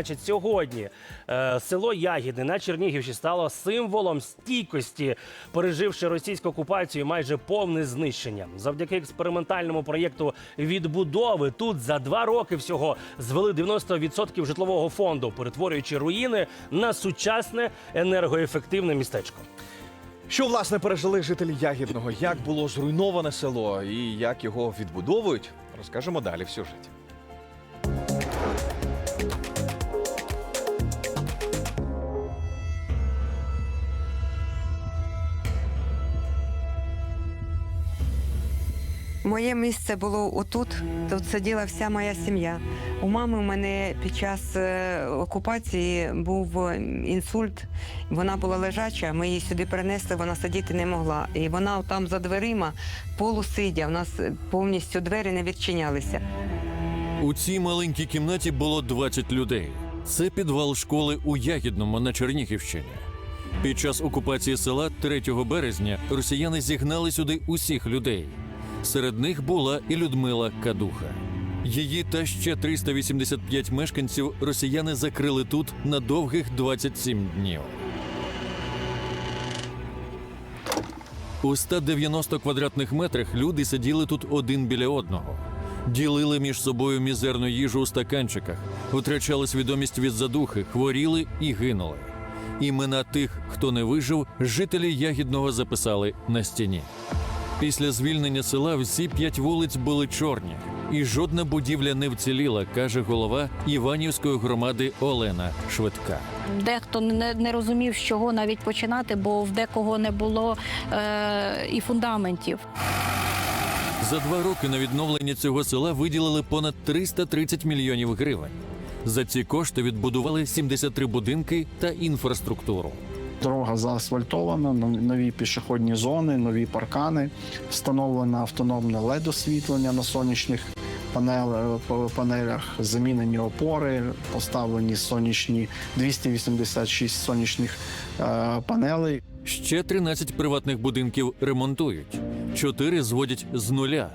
Значить, сьогодні е, село Ягідне на Чернігівщині стало символом стійкості, переживши російську окупацію, майже повне знищення. Завдяки експериментальному проєкту відбудови тут за два роки всього звели 90% житлового фонду, перетворюючи руїни на сучасне енергоефективне містечко. Що власне пережили жителі Ягідного? Як було зруйноване село і як його відбудовують? Розкажемо далі в сюжеті. Моє місце було отут. Тут сиділа вся моя сім'я. У мами у мене під час е, окупації був інсульт. Вона була лежача. Ми її сюди перенесли, вона сидіти не могла. І вона там за дверима полусидя. У нас повністю двері не відчинялися. У цій маленькій кімнаті було 20 людей. Це підвал школи у Ягідному на Чернігівщині. Під час окупації села 3 березня росіяни зігнали сюди усіх людей. Серед них була і Людмила Кадуха. Її та ще 385 мешканців росіяни закрили тут на довгих 27 днів. У 190 квадратних метрах люди сиділи тут один біля одного. Ділили між собою мізерну їжу у стаканчиках, втрачали свідомість від задухи, хворіли і гинули. Імена тих, хто не вижив, жителі Ягідного записали на стіні. Після звільнення села всі п'ять вулиць були чорні, і жодна будівля не вціліла, каже голова Іванівської громади Олена Швидка. Дехто не, не розумів, з чого навіть починати, бо в декого не було е, і фундаментів. За два роки на відновлення цього села виділили понад 330 мільйонів гривень. За ці кошти відбудували 73 будинки та інфраструктуру. Дорога заасфальтована, нов- нові пішохідні зони, нові паркани, встановлено автономне LED-освітлення на сонячних панелях, замінені опори, поставлені сонячні 286 сонячних е, панелей. Ще 13 приватних будинків ремонтують, чотири зводять з нуля.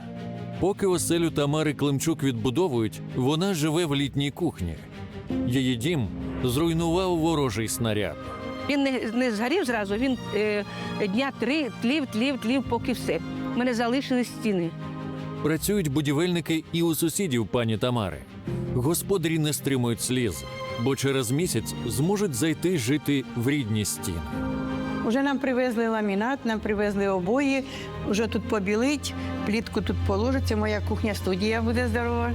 Поки оселю Тамари Климчук відбудовують, вона живе в літній кухні. Її дім зруйнував ворожий снаряд. Він не, не згорів зразу, він е, дня три тлів, тлів, тлів, поки все. У мене залишили стіни. Працюють будівельники і у сусідів пані Тамари. Господарі не стримують сліз, бо через місяць зможуть зайти жити в рідні стіни. Уже нам привезли ламінат, нам привезли обої, вже тут побілить, плітку тут положиться, моя кухня-студія буде здорова.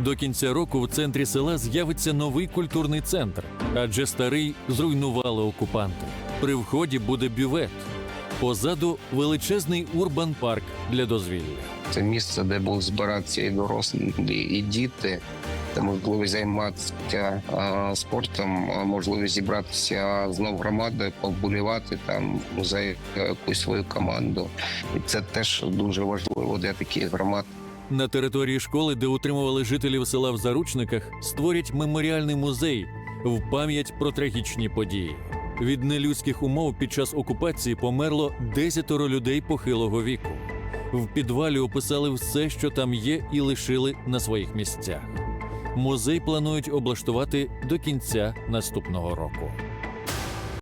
До кінця року в центрі села з'явиться новий культурний центр, адже старий зруйнували окупанти. При вході буде бювет. Позаду величезний урбан парк для дозвілля. Це місце, де будуть збиратися і дорослі, і діти, де можливість займатися а, спортом, а, можливість зібратися знов громадою, поболівати там за якусь свою команду. І це теж дуже важливо для таких громад. На території школи, де утримували жителів села в заручниках, створять меморіальний музей в пам'ять про трагічні події. Від нелюдських умов під час окупації померло десятеро людей похилого віку. В підвалі описали все, що там є, і лишили на своїх місцях. Музей планують облаштувати до кінця наступного року.